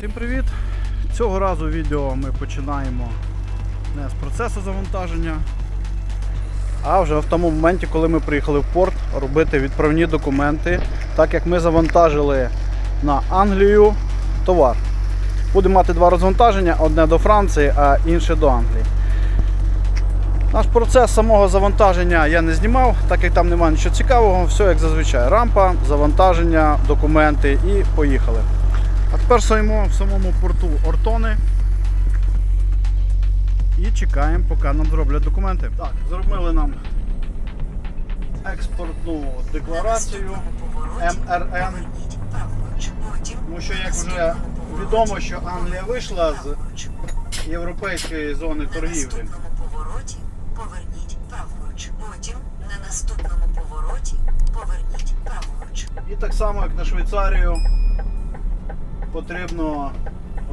Всім привіт! Цього разу відео ми починаємо не з процесу завантаження, а вже в тому моменті, коли ми приїхали в порт робити відправні документи, так як ми завантажили на Англію товар. Будемо мати два розвантаження: одне до Франції, а інше до Англії. Наш процес самого завантаження я не знімав, так як там немає нічого цікавого, все як зазвичай. Рампа, завантаження, документи і поїхали. А тепер стоїмо в самому порту Ортони і чекаємо, поки нам зроблять документи. Так, зробили нам експортну декларацію МРН. Тому що як вже відомо, що Англія вийшла з європейської зони торгівлі. І так само, як на Швейцарію, потрібно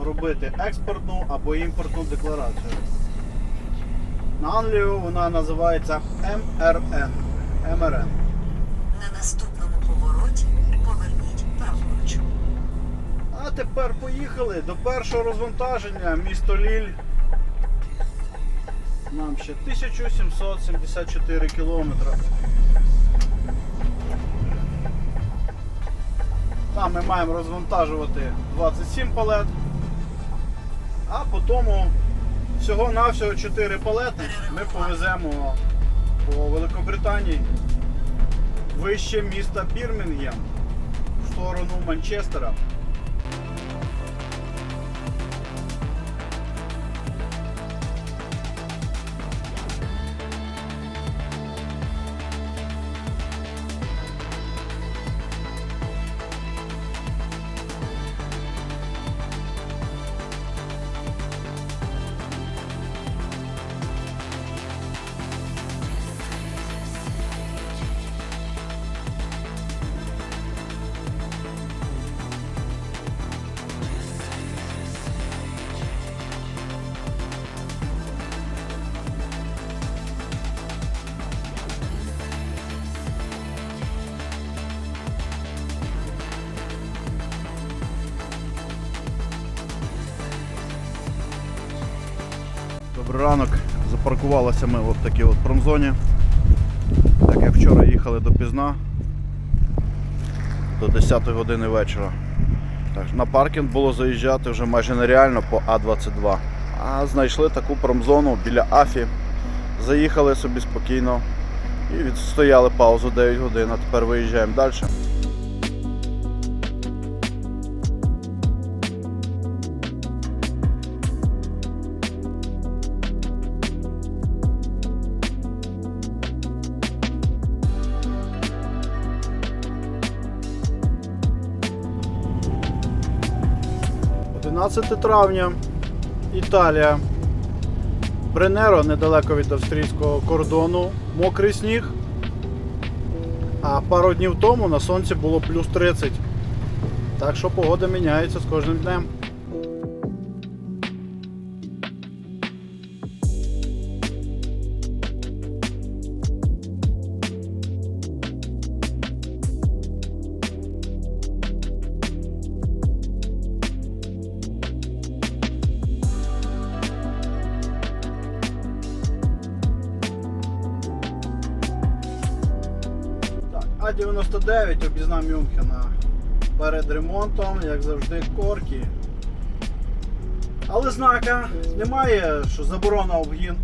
робити експортну або імпортну декларацію. На Англію вона називається МРН. МРН. На наступному повороті поверніть праворуч. А тепер поїхали до першого розвантаження місто Ліль. Нам ще 1774 кілометри. Там ми маємо розвантажувати 27 палет. А потім всього-навсього 4 палети ми повеземо по Великобританії вище міста Бірмінгем в сторону Манчестера. Ранок. Запаркувалися ми в такій от промзоні. Так як вчора їхали допізна до 10 години вечора. Так, на паркінг було заїжджати вже майже нереально по А22. А знайшли таку промзону біля Афі. Заїхали собі спокійно і відстояли паузу 9 годин, а тепер виїжджаємо далі. – 11 травня, Італія. Бренеро недалеко від австрійського кордону, мокрий сніг. А пару днів тому на сонці було плюс 30. Так що погода міняється з кожним днем. А99 Мюнхена перед ремонтом, як завжди, корки. Але знака немає, що заборона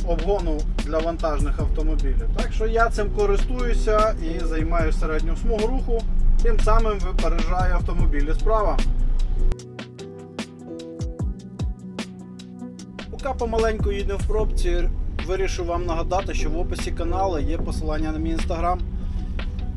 обгону для вантажних автомобілів. Так що я цим користуюся і займаю середню смугу руху, тим самим випереджаю автомобілі справа. Поки помаленьку їдемо в пробці, вирішив вам нагадати, що в описі каналу є посилання на мій інстаграм,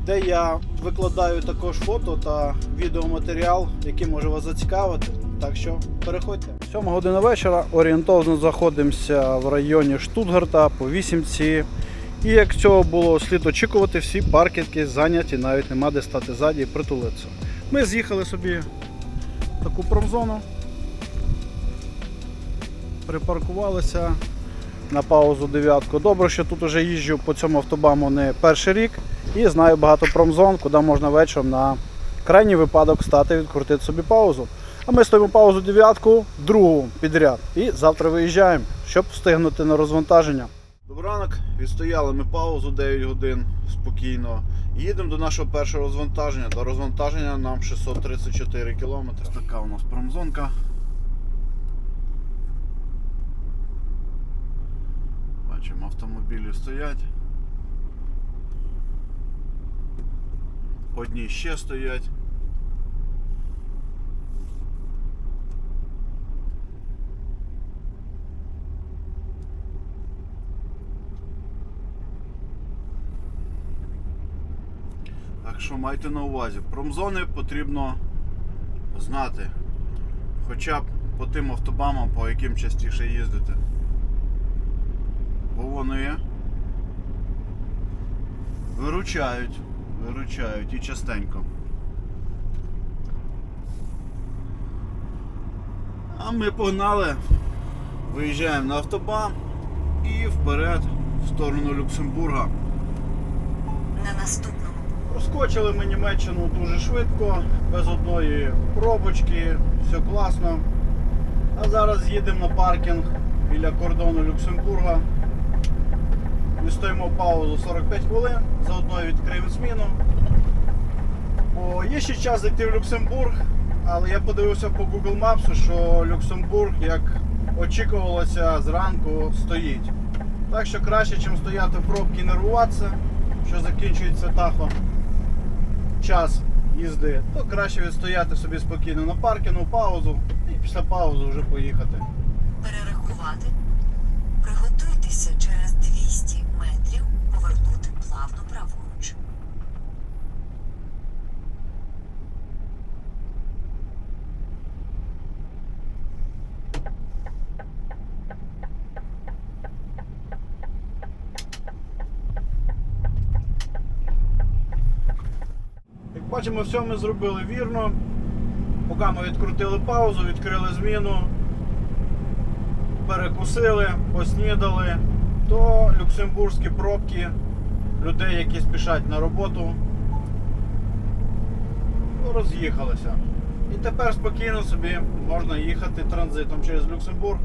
де я викладаю також фото та відеоматеріал, який може вас зацікавити. Так що переходьте. 7 година вечора орієнтовно знаходимося в районі Штутгарта по вісімці. І як цього було слід очікувати, всі паркінги зайняті, навіть нема де стати ззаді і притулитися. Ми з'їхали собі в таку промзону, припаркувалися на паузу дев'ятку. Добре, що тут вже їжджу по цьому автобаму не перший рік і знаю багато промзон, куди можна вечором на крайній випадок стати відкрутити собі паузу. А ми ставимо паузу дев'ятку, другу підряд. І завтра виїжджаємо, щоб встигнути на розвантаження. Добрий ранок, відстояли ми паузу 9 годин спокійно. Їдемо до нашого першого розвантаження. До розвантаження нам 634 кілометри. Така у нас промзонка. Бачимо, автомобілі стоять. Одні ще стоять. Так що майте на увазі, промзони потрібно знати. Хоча б по тим автобамам, по яким частіше їздити. Бо вони виручають, виручають і частенько. А ми погнали, виїжджаємо на автобан і вперед в сторону Люксембурга. На наступному Проскочили ми Німеччину дуже швидко, без одної пробочки, все класно. А зараз їдемо на паркінг біля кордону Люксембурга. Відстоїмо паузу 45 хвилин, заодно відкриємо зміну. Бо є ще час зайти в Люксембург, але я подивився по Google Maps, що Люксембург, як очікувалося, зранку стоїть. Так що краще, ніж стояти в пробці і нервуватися, що закінчується тахом час їзди, то краще відстояти собі спокійно на паркінгу, паузу і після паузи вже поїхати. перерахувати. Як все ми зробили вірно. Поки ми відкрутили паузу, відкрили зміну, перекусили, поснідали, то люксембурзькі пробки людей, які спішать на роботу, ну, роз'їхалися. І тепер спокійно собі можна їхати транзитом через Люксембург.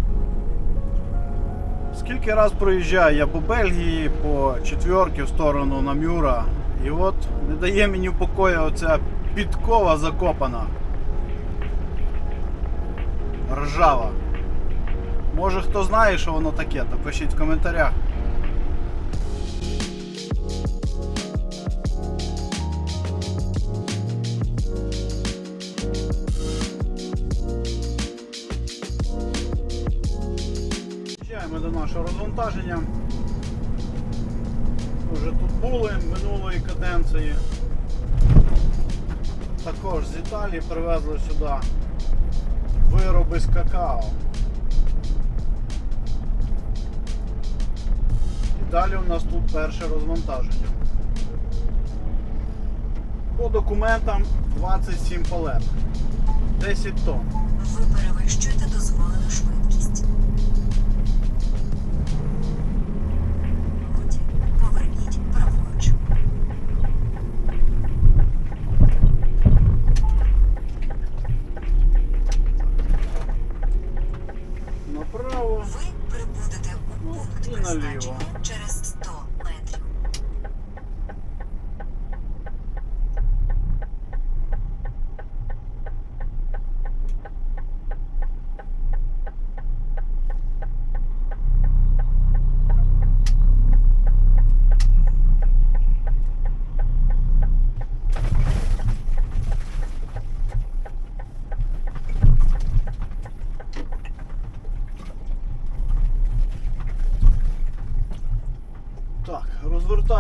Скільки раз проїжджаю я по Бельгії, по четверки в сторону Намюра. І от не дає мені в покої оця підкова закопана. Ржава. Може хто знає, що воно таке, то пишіть в коментарях. Їжджаємо до нашого розвантаження. Вже тут були минулої каденції. Також з Італії привезли сюди вироби з какао. І далі у нас тут перше розвантаження. По документам 27 палет, 10 тонн.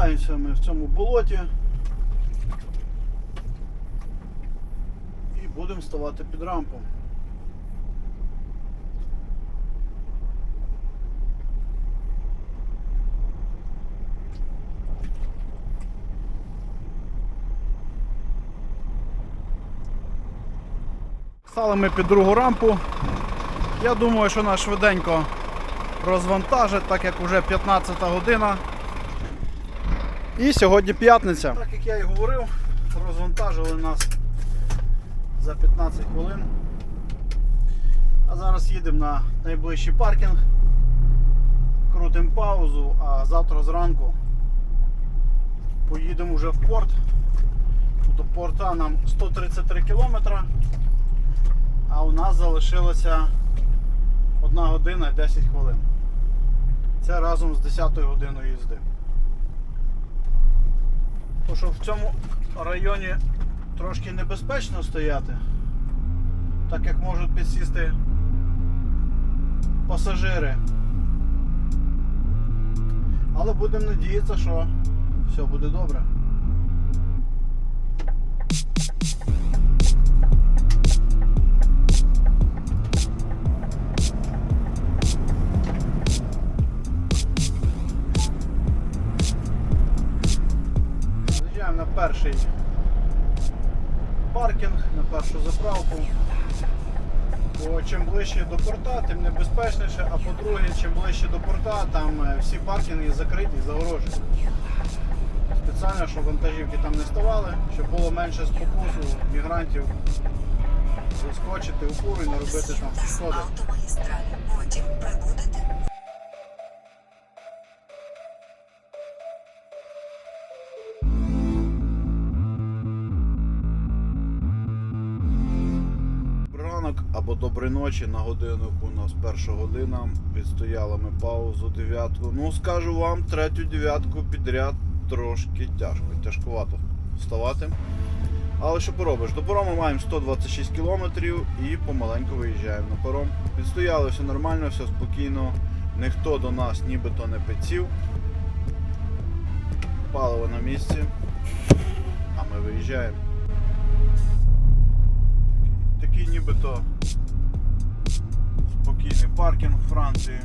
Розвертаємося ми в цьому болоті. І будемо ставати під рампу. Стали ми під другу рампу. Я думаю, що нас швиденько розвантажить, так як вже 15 година. І сьогодні п'ятниця. Так як я і говорив, розвантажили нас за 15 хвилин. А зараз їдемо на найближчий паркінг, крутимо паузу, а завтра зранку поїдемо вже в порт. До порта нам 133 кілометра, а у нас залишилося 1 година і 10 хвилин. Це разом з 10 годиною їзди. Тому що в цьому районі трошки небезпечно стояти, так як можуть підсісти пасажири. Але будемо надіятися, що все буде добре. Паркінг, на першу заправку. Бо чим ближче до порта, тим небезпечніше, а по-друге, чим ближче до порта, там е, всі паркінги закриті загорожені. Спеціально, щоб вантажівки там не ставали, щоб було менше спокусу мігрантів заскочити у фуру і не робити там шкоди. Ранок або доброї ночі на годиннику у нас перша година. Відстояли ми паузу дев'ятку. Ну скажу вам, третю дев'ятку підряд трошки тяжко, тяжкувато вставати. Але що поробиш? До парому маємо 126 кілометрів і помаленьку виїжджаємо на паром. Відстояли все нормально, все спокійно. Ніхто до нас нібито не підсів. Паливо на місці. А ми виїжджаємо. Такий нібито спокійний паркінг у Франції.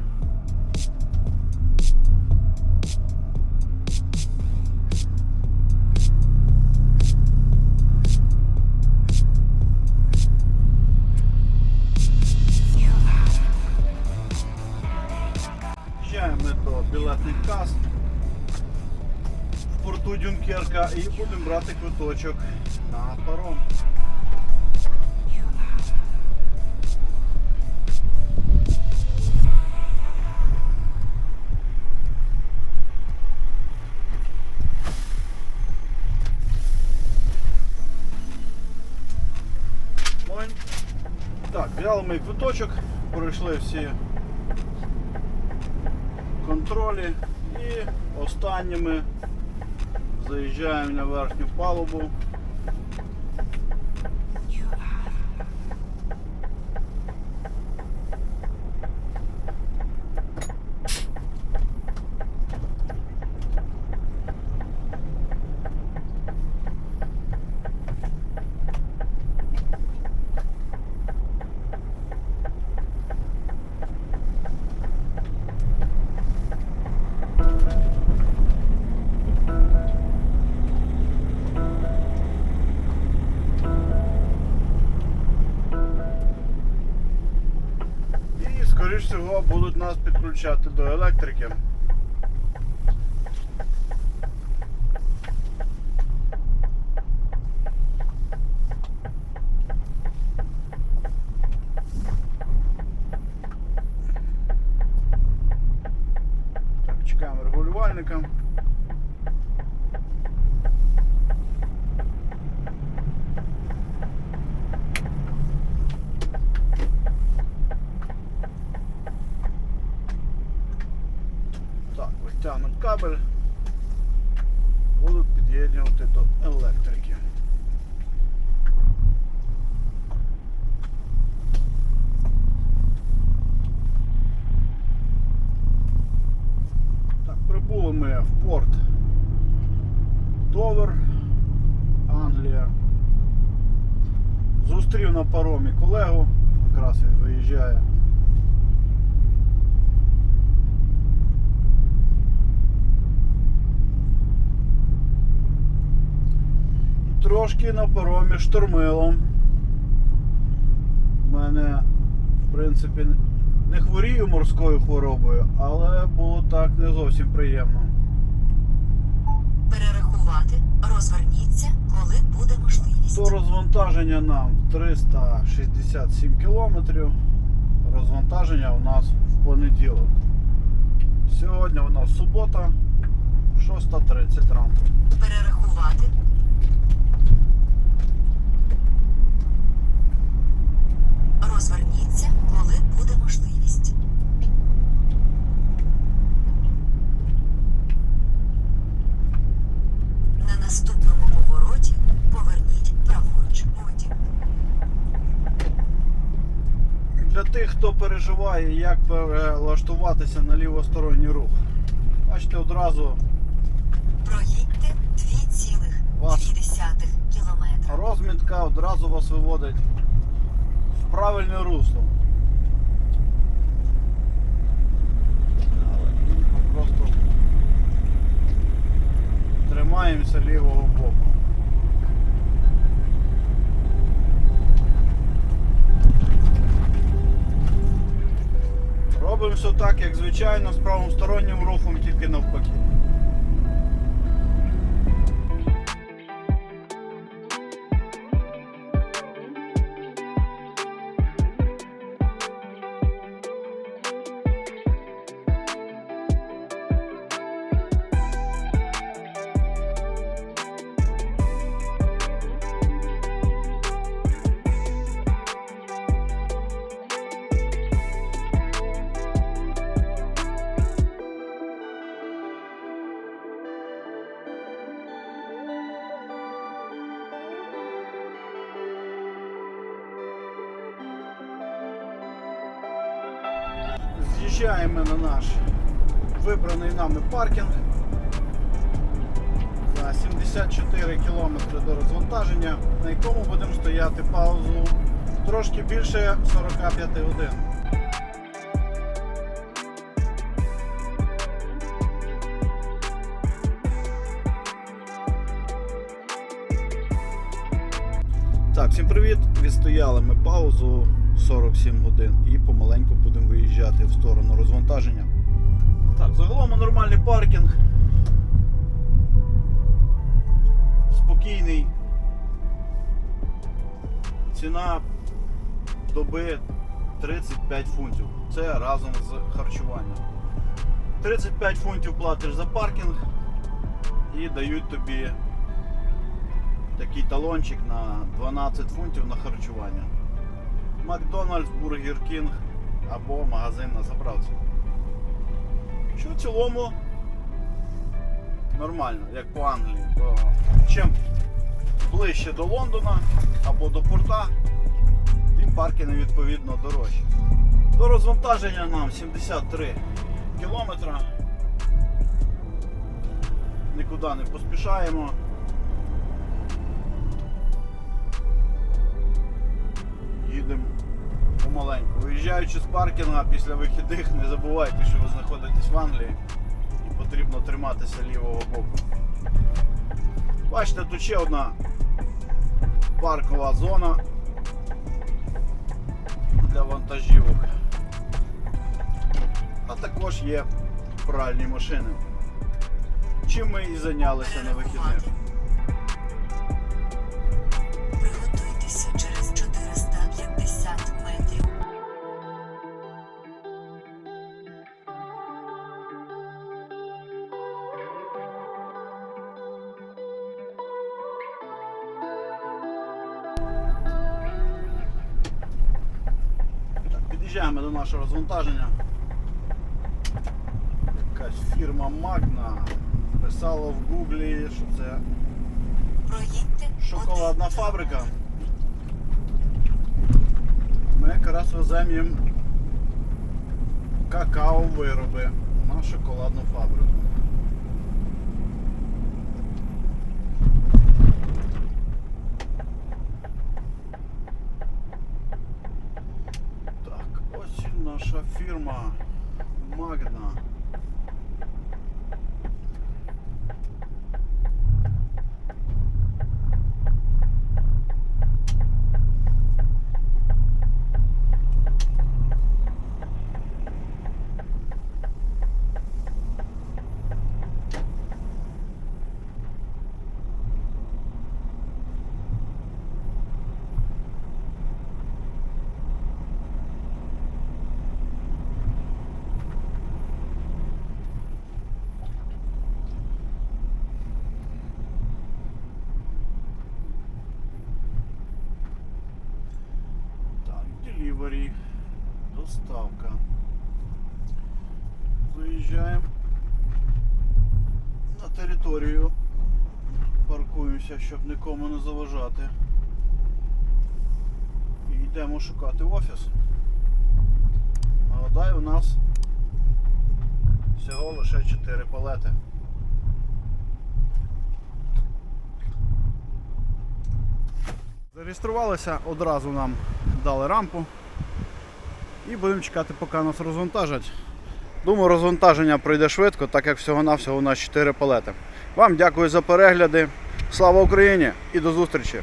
Ми до білетних кас в порту Дюнкерка і будемо брати квиточок на паром. Взяли квиточок, пройшли всі контролі і останніми заїжджаємо на верхню палубу. Скоріш всього, будуть нас підключати до електрики. Так, чекаємо регулювальника. Так, витягнуть кабель. Будуть до електрики. Так, прибули ми в порт Довер, Англія. Зустрів на паромі колегу, якраз він виїжджає. Трошки на паромі штормило. У мене, в принципі, не хворію морською хворобою, але було так не зовсім приємно. перерахувати. Розверніться, коли буде можливість. До розвантаження нам 367 кілометрів. розвантаження у нас в понеділок. Сьогодні у нас субота, 6.30 ранку. перерахувати, розверніться, коли буде можливість. На наступному повороті поверніть праворуч. Потім Для тих, хто переживає, як перелаштуватися на лівосторонній рух. Бачите, одразу проїдьте 2,2 кілометра. розмітка одразу вас виводить правильне русло. Але Просто тримаємося лівого боку. Робимо все так, як звичайно, з правостороннім рухом, тільки навпаки. З'їжджаємо на наш вибраний нами паркінг. За 74 кілометри до розвантаження, на якому будемо стояти паузу трошки більше 45 годин. Так, всім привіт! Відстояли ми паузу 47 годин і помаленьку будемо виїжджати в сторону розвантаження. Так, загалом нормальний паркінг. Спокійний. Ціна доби 35 фунтів. Це разом з харчуванням. 35 фунтів платиш за паркінг і дають тобі такий талончик на 12 фунтів на харчування. Макдональдс, Бургер Кінг або магазин на заправці. Що в цілому нормально, як по Англії. Бо чим ближче до Лондона або до порта, тим паркінги відповідно дорожчі. До розвантаження нам 73 кілометра. Нікуди не поспішаємо. їдемо помаленьку. Виїжджаючи з паркінга після вихідних, не забувайте, що ви знаходитесь в Англії і потрібно триматися лівого боку. Бачите, тут ще одна паркова зона для вантажівок. А також є пральні машини. Чим ми і зайнялися на вихідних. Під'їжджаємо до нашого розвантаження. Якась фірма Magna писала в гуглі, що це шоколадна фабрика. Ми якраз веземо їм какао вироби на шоколадну фабрику. Так, ось і наша фірма Доставка. Заїжджаємо на територію. Паркуємося, щоб нікому не заважати. І йдемо шукати офіс. Нагадаю, у нас всього лише 4 палети. Зареєструвалися, одразу нам дали рампу. І будемо чекати, поки нас розвантажать. Думаю, розвантаження пройде швидко, так як всього-навсього у нас 4 палети. Вам дякую за перегляди. Слава Україні і до зустрічі!